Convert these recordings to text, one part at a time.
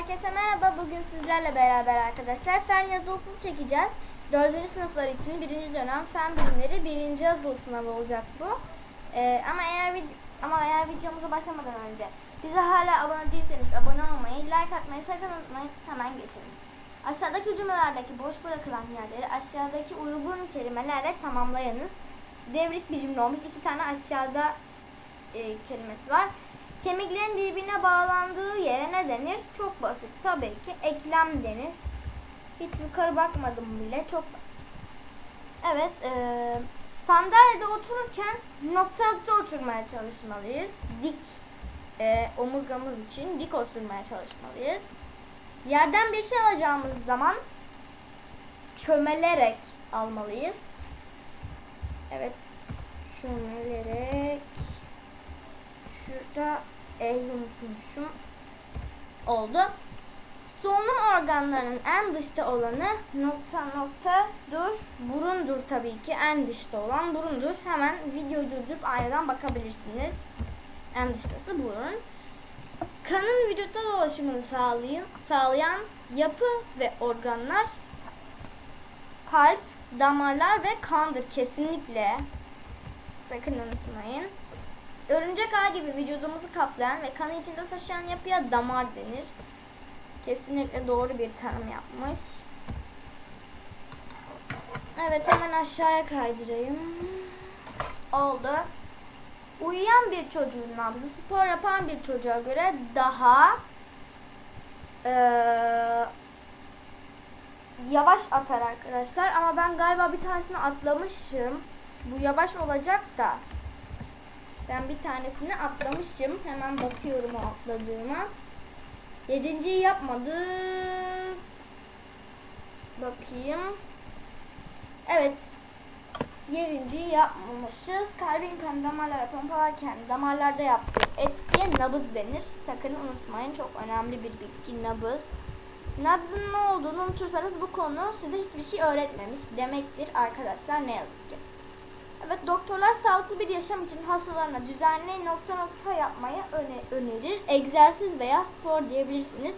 Herkese merhaba. Bugün sizlerle beraber arkadaşlar fen yazılısız çekeceğiz. Dördüncü sınıflar için birinci dönem fen bilimleri birinci yazılı sınavı olacak bu. Ee, ama eğer ama eğer videomuza başlamadan önce bize hala abone değilseniz abone olmayı, like atmayı sakın unutmayın. Hemen geçelim. Aşağıdaki cümlelerdeki boş bırakılan yerleri aşağıdaki uygun kelimelerle tamamlayınız. Devrik bir cümle olmuş. İki tane aşağıda e, kelimesi var. Kemiklerin birbirine bağlandığı yere ne denir? Çok basit. Tabii ki eklem denir. Hiç yukarı bakmadım bile. Çok basit. Evet. E, sandalyede otururken nokta nokta oturmaya çalışmalıyız. Dik e, omurgamız için dik oturmaya çalışmalıyız. Yerden bir şey alacağımız zaman çömelerek almalıyız. Evet. Çömelerek şurada E'yi unutmuşum. Oldu. Solunum organlarının en dışta olanı nokta nokta dur burundur tabii ki en dışta olan burundur. Hemen videoyu durdurup aynadan bakabilirsiniz. En dıştası burun. Kanın vücutta dolaşımını sağlayan, sağlayan yapı ve organlar kalp, damarlar ve kandır kesinlikle. Sakın unutmayın. Örümcek ağ gibi vücudumuzu kaplayan ve kanı içinde taşıyan yapıya damar denir. Kesinlikle doğru bir tanım yapmış. Evet hemen aşağıya kaydırayım. Oldu. Uyuyan bir çocuğun nabzı spor yapan bir çocuğa göre daha eee, yavaş atar arkadaşlar. Ama ben galiba bir tanesini atlamışım. Bu yavaş olacak da. Ben bir tanesini atlamışım. Hemen bakıyorum o atladığıma. Yedinciyi yapmadım. Bakayım. Evet. Yedinciyi yapmamışız. Kalbin kan damarlara pompalarken damarlarda yaptığı etkiye nabız denir. Sakın unutmayın. Çok önemli bir bilgi nabız. Nabzın ne olduğunu unutursanız bu konu size hiçbir şey öğretmemiş demektir arkadaşlar ne yazık ki. Evet doktorlar sağlıklı bir yaşam için hastalarına düzenli nokta nokta yapmayı öne- önerir. Egzersiz veya spor diyebilirsiniz.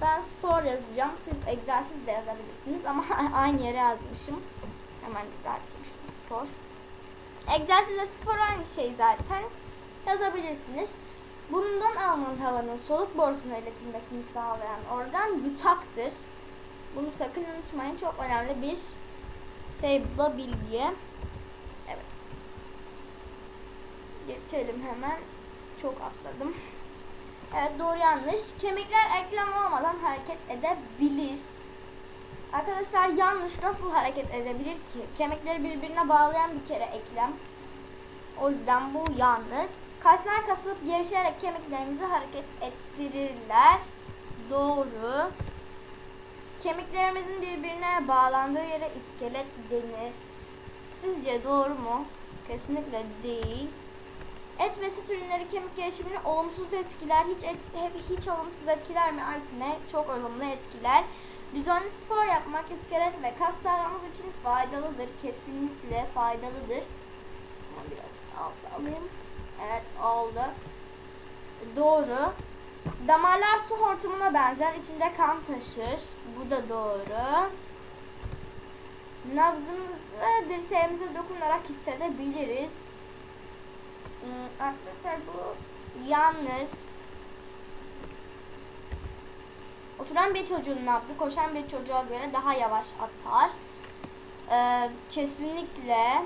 Ben spor yazacağım. Siz egzersiz de yazabilirsiniz ama aynı yere yazmışım. Hemen düzelteyim şunu spor. Egzersiz ve spor aynı şey zaten. Yazabilirsiniz. Burundan alınan havanın soluk borusuna iletilmesini sağlayan organ yutaktır. Bunu sakın unutmayın. Çok önemli bir şey bu bilgi. Evet. Geçelim hemen. Çok atladım. Evet doğru yanlış. Kemikler eklem olmadan hareket edebilir. Arkadaşlar yanlış nasıl hareket edebilir ki? Kemikleri birbirine bağlayan bir kere eklem. O yüzden bu yanlış. Kaslar kasılıp gevşeyerek kemiklerimizi hareket ettirirler. Doğru. Kemiklerimizin birbirine bağlandığı yere iskelet denir. Sizce doğru mu? Kesinlikle değil. Et ve süt ürünleri kemik gelişimini olumsuz etkiler. Hiç et, hiç olumsuz etkiler mi? Aksine çok olumlu etkiler. Düzenli spor yapmak iskelet ve kas sağlamamız için faydalıdır. Kesinlikle faydalıdır. Birazcık alta alayım. Evet oldu. Doğru. Damarlar su hortumuna benzer. içinde kan taşır. Bu da doğru. Nabzımızı dirseğimize dokunarak hissedebiliriz. Hmm, Arkadaşlar bu yanlış. Oturan bir çocuğun nabzı koşan bir çocuğa göre daha yavaş atar. Ee, kesinlikle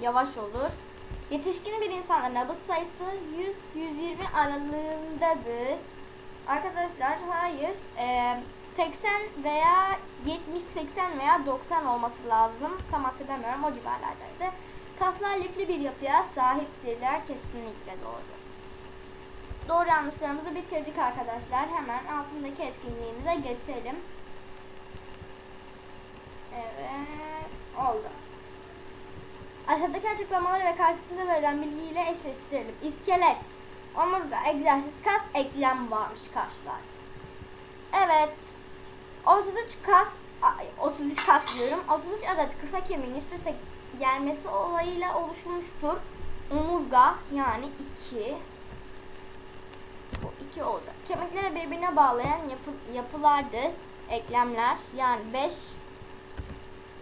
yavaş olur. Yetişkin bir insanda nabız sayısı 100-120 aralığındadır. Arkadaşlar hayır. Ee, 80 veya 70-80 veya 90 olması lazım. Tam hatırlamıyorum o civarlardaydı. Kaslar lifli bir yapıya sahiptirler. Kesinlikle doğru. Doğru yanlışlarımızı bitirdik arkadaşlar. Hemen altındaki etkinliğimize geçelim. Evet. Oldu. Aşağıdaki açıklamaları ve karşısında verilen bilgiyle eşleştirelim. İskelet, omurga, egzersiz, kas, eklem varmış karşılar. Evet. 33 kas, ay, 33 kas diyorum. 33 adet kısa kemiğin üste gelmesi olayıyla oluşmuştur. Omurga yani 2. Bu 2 olacak. Kemikleri birbirine bağlayan yapı, yapılardır. Eklemler yani 5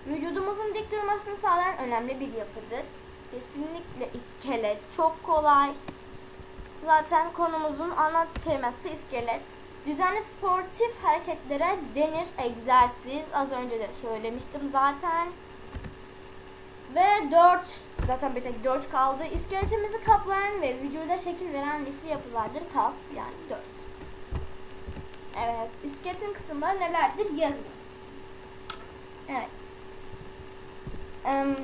vücudumuzun dik durmasını sağlayan önemli bir yapıdır. Kesinlikle iskelet çok kolay. Zaten konumuzun ana teması iskelet. Düzenli sportif hareketlere denir egzersiz. Az önce de söylemiştim zaten. Ve 4 zaten bir tek 4 kaldı. İskeletimizi kaplayan ve vücuda şekil veren lifli yapılardır. Kas yani 4. Evet. iskeletin kısımları nelerdir? Yazınız. Evet. Em,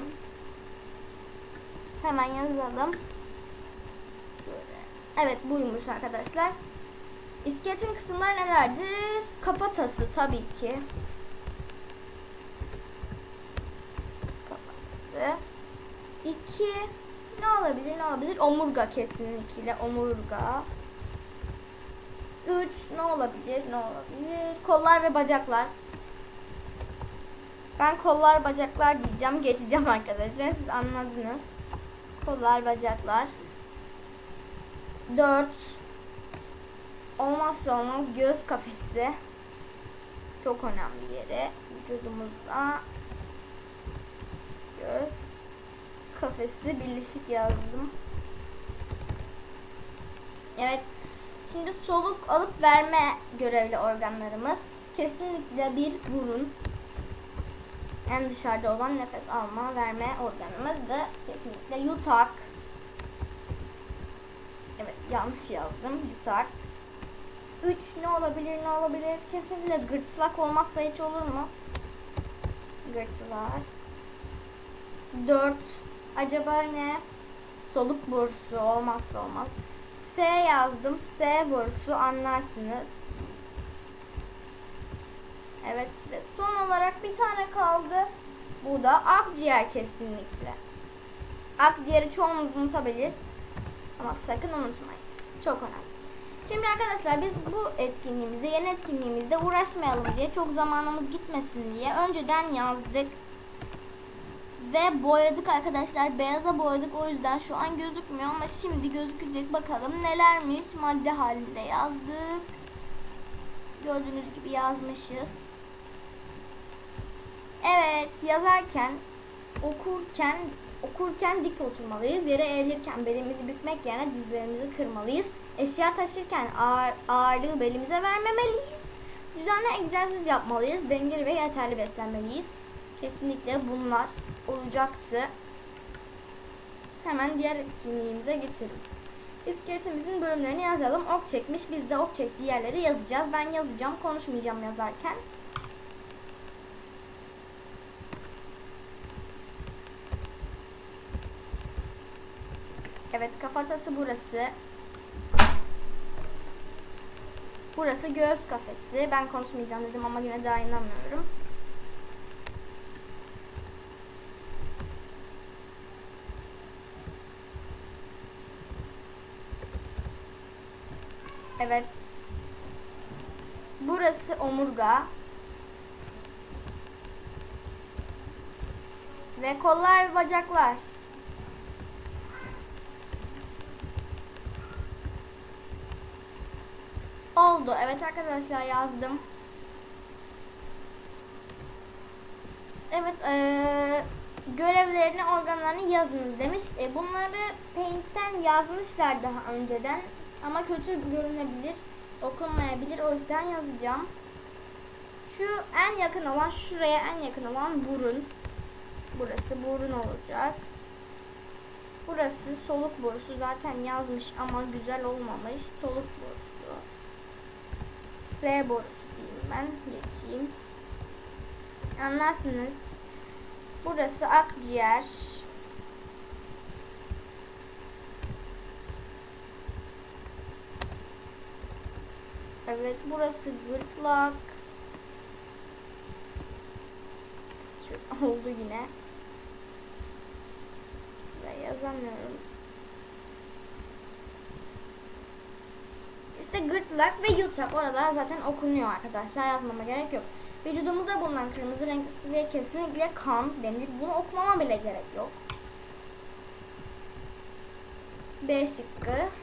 hemen yazalım. Şöyle. Evet buymuş arkadaşlar. İskeletin kısımları nelerdir? Kafatası tabii ki. Kafatası. İki ne olabilir ne olabilir? Omurga kesinlikle omurga. Üç ne olabilir ne olabilir? Kollar ve bacaklar. Ben kollar bacaklar diyeceğim. Geçeceğim arkadaşlar. Siz anladınız. Kollar bacaklar. Dört. Olmazsa olmaz göğüs kafesi. Çok önemli yeri. Vücudumuzda göğüs kafesi birleşik yazdım. Evet. Şimdi soluk alıp verme görevli organlarımız. Kesinlikle bir burun. En dışarıda olan nefes alma, verme organımız da kesinlikle yutak. Evet yanlış yazdım. Yutak. 3 ne olabilir ne olabilir? Kesinlikle gırtlak olmazsa hiç olur mu? Gırtlak. 4 acaba ne? Soluk borusu olmazsa olmaz. S yazdım. S borusu anlarsınız. Evet ve son olarak bir tane kaldı. Bu da akciğer kesinlikle. Akciğeri çoğunuz unutabilir. Ama sakın unutmayın. Çok önemli. Şimdi arkadaşlar biz bu etkinliğimize, yeni etkinliğimizde uğraşmayalım diye, çok zamanımız gitmesin diye önceden yazdık. Ve boyadık arkadaşlar. Beyaza boyadık. O yüzden şu an gözükmüyor ama şimdi gözükecek. Bakalım nelermiş. Madde halinde yazdık. Gördüğünüz gibi yazmışız. Evet yazarken okurken okurken dik oturmalıyız. Yere eğilirken belimizi bükmek yerine dizlerimizi kırmalıyız. Eşya taşırken ağır, ağırlığı belimize vermemeliyiz. Düzenli egzersiz yapmalıyız. Dengeli ve yeterli beslenmeliyiz. Kesinlikle bunlar olacaktı. Hemen diğer etkinliğimize geçelim. İskeletimizin bölümlerini yazalım. Ok çekmiş. Biz de ok çektiği yerleri yazacağız. Ben yazacağım. Konuşmayacağım yazarken. Evet kafatası burası. Burası göğüs kafesi. Ben konuşmayacağım dedim ama yine daha inanmıyorum. Evet. Burası omurga. Ve kollar, bacaklar. Oldu. Evet arkadaşlar yazdım. Evet eee, görevlerini organlarını yazınız demiş. E, bunları Paint'ten yazmışlar daha önceden. Ama kötü görünebilir. Okunmayabilir. O yüzden yazacağım. Şu en yakın olan şuraya en yakın olan burun. Burası burun olacak. Burası soluk borusu zaten yazmış ama güzel olmamış. Soluk borusu. S borusu diyeyim ben. Geçeyim. Anlarsınız. Burası akciğer. Evet burası gırtlak. Şu oldu yine. Ve yazamıyorum. İşte gırtlak ve yutak. Oralar zaten okunuyor arkadaşlar. Yazmama gerek yok. Vücudumuzda bulunan kırmızı renkli sıvıya kesinlikle kan denir. Bunu okumama bile gerek yok. B şıkkı.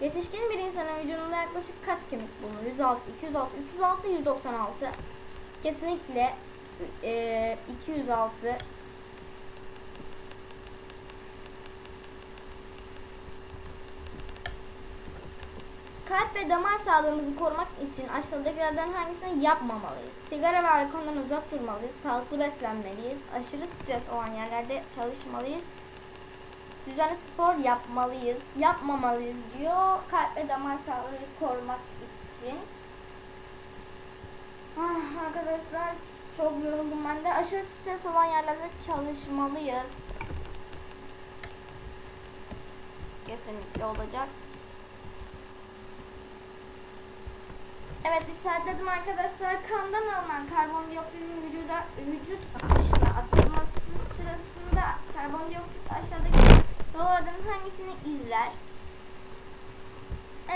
Yetişkin bir insanın vücudunda yaklaşık kaç kemik bulunur? 106, 206, 306, 196. Kesinlikle e, 206. Kalp ve damar sağlığımızı korumak için aşağıdakilerden hangisini yapmamalıyız? Sigara ve alkolden uzak durmalıyız, sağlıklı beslenmeliyiz, aşırı stres olan yerlerde çalışmalıyız, düzenli spor yapmalıyız, yapmamalıyız diyor kalp ve damar sağlığını korumak için. Ah, arkadaşlar çok yoruldum ben de. Aşırı stres olan yerlerde çalışmalıyız. Kesinlikle olacak. Evet işaretledim arkadaşlar. Kandan alınan karbondioksitin vücuda vücut dışına atılması sırasında karbondioksit aşağıdaki yollardan hangisini izler?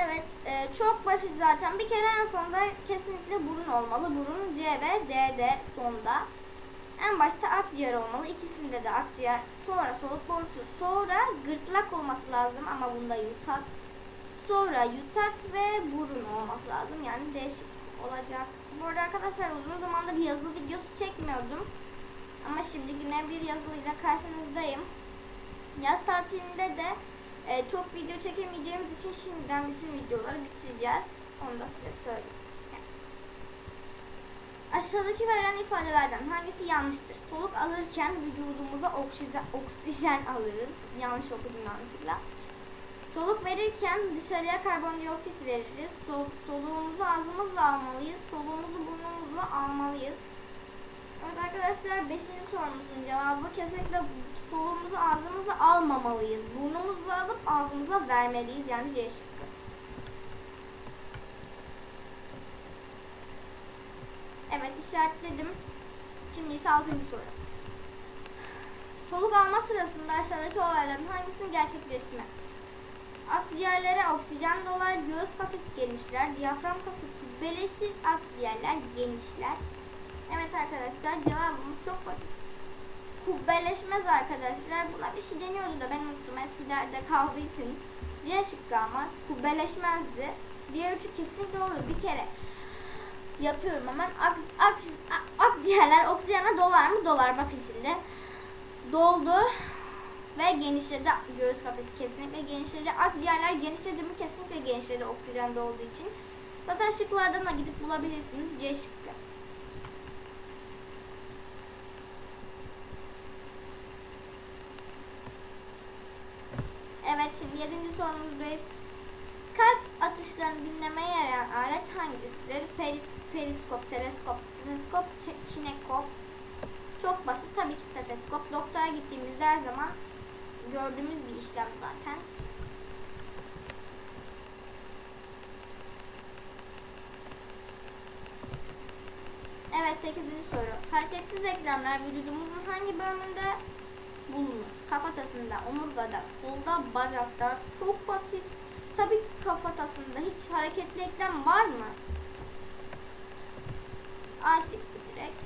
Evet e, çok basit zaten. Bir kere en sonda kesinlikle burun olmalı. Burun C ve D'de sonda. En başta akciğer olmalı. İkisinde de akciğer. Sonra soluk borusu. Sonra gırtlak olması lazım ama bunda yutak. Sonra yutak ve burun olması lazım. Yani değişik olacak. Bu arada arkadaşlar uzun zamandır yazılı videosu çekmiyordum. Ama şimdi yine bir yazılıyla karşınızdayım. Yaz tatilinde de e, çok video çekemeyeceğimiz için şimdiden bütün videoları bitireceğiz. Onu da size söyleyeyim. Evet. Aşağıdaki verilen ifadelerden hangisi yanlıştır? Soluk alırken vücudumuza oksijen, alırız. Yanlış okudum yanlışlıkla. Soluk verirken dışarıya karbondioksit veririz. Sol, soluğumuzu ağzımızla almalıyız. Soluğumuzu burnumuzla almalıyız. Evet arkadaşlar 5. sorumuzun cevabı kesinlikle soluğumuzu ağzımızla almamalıyız. Burnumuzla alıp ağzımızla vermeliyiz. Yani C şıkkı. Evet işaretledim. Şimdi ise 6. soru. Soluk alma sırasında aşağıdaki olayların hangisini gerçekleşmez? Akciğerlere oksijen dolar, göğüs kafesi genişler, diyafram kası kubbeleşir, akciğerler genişler. Evet arkadaşlar cevabımız çok basit. Kubbeleşmez arkadaşlar. Buna bir şey deniyordu da ben unuttum eskilerde kaldığı için. C şıkkı ama kubbeleşmezdi. Diğer üçü kesinlikle olur. Bir kere yapıyorum hemen. Aks, aks, akciğerler oksijene dolar mı? Dolar. Bakın şimdi. Doldu ve genişledi göğüs kafesi kesinlikle genişledi. Akciğerler genişledi mi? Kesinlikle genişledi oksijen olduğu için. Zaten şıklardan da gidip bulabilirsiniz. C şıkkı. Evet şimdi yedinci sorumuzdayız. Kalp atışlarını dinlemeye yarayan alet hangisidir? Peris, periskop, teleskop, stetoskop, çi- çinekop. Çok basit tabii ki stetoskop. Doktora gittiğimizde her zaman gördüğümüz bir işlem zaten. Evet 8. soru. Hareketsiz eklemler vücudumuzun hangi bölümünde bulunur? Kafatasında, omurgada, kolda, bacakta. Çok basit. Tabii ki kafatasında. Hiç hareketli eklem var mı? A şıkkı direkt.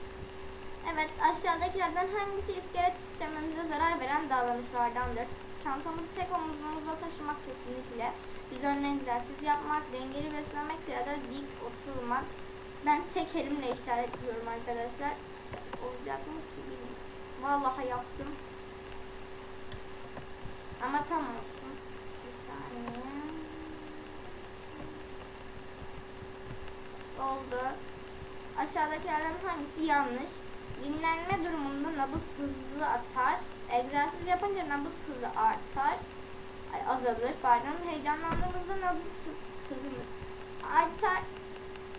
Evet aşağıdakilerden hangisi iskelet sistemimize zarar veren davranışlardandır? Çantamızı tek omuzumuzda taşımak kesinlikle. Düzenli egzersiz yapmak, dengeli beslenmek ya da dik oturmak. Ben tek elimle işaretliyorum arkadaşlar. Olacak mı ki bilmiyorum. Vallahi yaptım. Ama tam olsun. Bir saniye. Oldu. Aşağıdakilerden hangisi yanlış? Dinlenme durumunda nabız hızlı atar. Egzersiz yapınca nabız hızı artar. Ay, azalır pardon. Heyecanlandığımızda nabız hı- hızımız artar.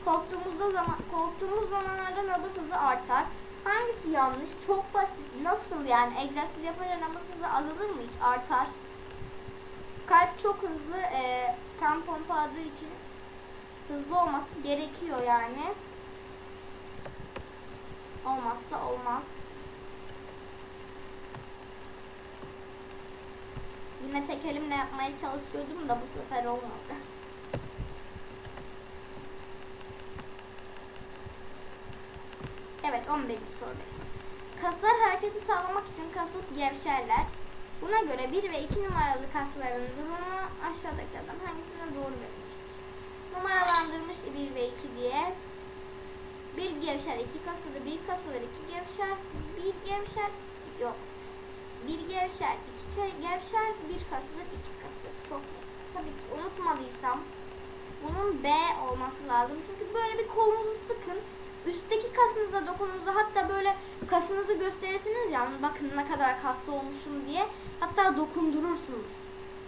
Korktuğumuzda zaman korktuğumuz zamanlarda nabız hızı artar. Hangisi yanlış? Çok basit. Nasıl yani? Egzersiz yapınca nabız hızı azalır mı hiç? Artar. Kalp çok hızlı e, kan pompaladığı için hızlı olması gerekiyor yani. Olmazsa olmaz. Yine tek elimle yapmaya çalışıyordum da bu sefer olmadı. Evet 11. sorudayız. Kaslar hareketi sağlamak için kasılıp gevşerler. Buna göre 1 ve 2 numaralı kasların durumu aşağıdakilerden hangisine doğru verilmiştir? Numaralandırmış 1 ve 2 diye. Bir gevşer, iki kasılı, bir kasılır, iki gevşer, bir gevşer, yok. Bir gevşer, iki ke- gevşer, bir kasılır, iki kasılır. Çok basit. Tabii ki unutmadıysam bunun B olması lazım. Çünkü böyle bir kolunuzu sıkın. Üstteki kasınıza dokununuza hatta böyle kasınızı gösterirsiniz ya bakın ne kadar kaslı olmuşum diye. Hatta dokundurursunuz.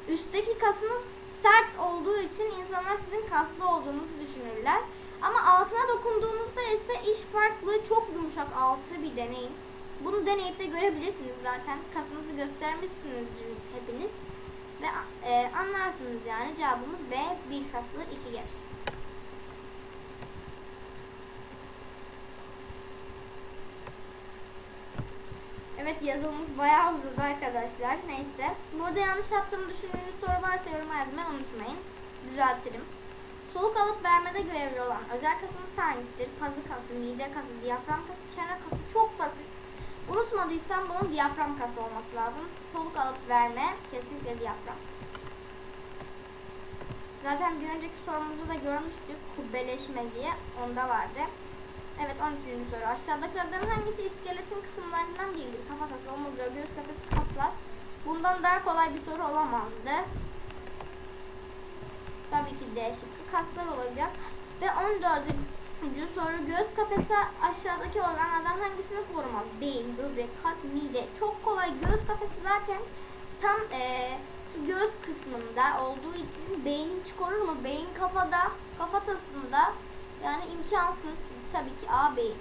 Üstteki kasınız sert olduğu için insanlar sizin kaslı olduğunuzu düşünürler. Ama altına dokunduğunuzda ise iş farklı. Çok yumuşak altı bir deneyin. Bunu deneyip de görebilirsiniz zaten. Kasınızı göstermişsinizdir hepiniz. Ve e, anlarsınız yani cevabımız B. Bir kasılır, iki gevşer. Evet yazılımız bayağı uzadı arkadaşlar. Neyse. Burada yanlış yaptığımı düşündüğünüz soru varsa yoruma yazmayı unutmayın. Düzeltirim. Soluk alıp vermede görevli olan özel kasımız hangisidir? Pazı kası, mide kası, diyafram kası, çene kası çok basit. Unutmadıysam bunun diyafram kası olması lazım. Soluk alıp verme kesinlikle diyafram. Zaten bir önceki sorumuzu da görmüştük. Kubbeleşme diye. Onda vardı. Evet 13. soru. Aşağıdakilerden hangisi iskeletin kısımlarından değildir? Kafatası, omurga, göğüs kafesi, kaslar. Bundan daha kolay bir soru olamazdı. Tabii ki D kaslar olacak. Ve 14. soru göğüs kafesi aşağıdaki organlardan hangisini korumaz? Beyin, böbrek, kalp, mide. Çok kolay. Göğüs kafesi zaten tam eee, şu göğüs kısmında olduğu için beyin hiç korur mu? Beyin kafada, kafatasında yani imkansız. Tabii ki A beyin.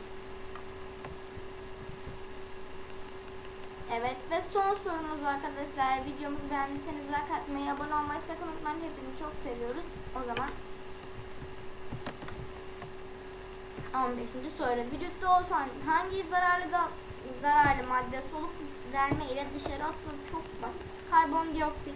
Evet ve son sorumuz arkadaşlar. Videomuzu beğendiyseniz like atmayı, abone olmayı sakın unutmayın. Hepinizi çok seviyoruz. O zaman 15. soru. Vücutta oluşan hangi zararlı ga- zararlı madde soluk verme ile dışarı atılır? Çok basit. Karbondioksit.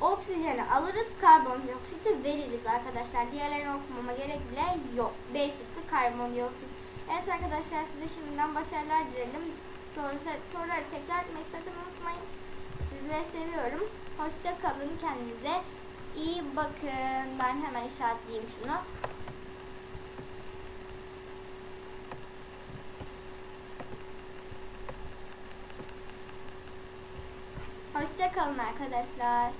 Oksijeni alırız, karbondioksiti veririz arkadaşlar. Diğerlerini okumama gerek bile yok. B şıkkı karbondioksit. Evet arkadaşlar size şimdiden başarılar dilerim. Soru, soruları tekrar etmeyi sakın unutmayın. Sizleri seviyorum. Hoşça kalın kendinize. iyi bakın. Ben hemen işaretleyeyim şunu. Hoşça kalın arkadaşlar.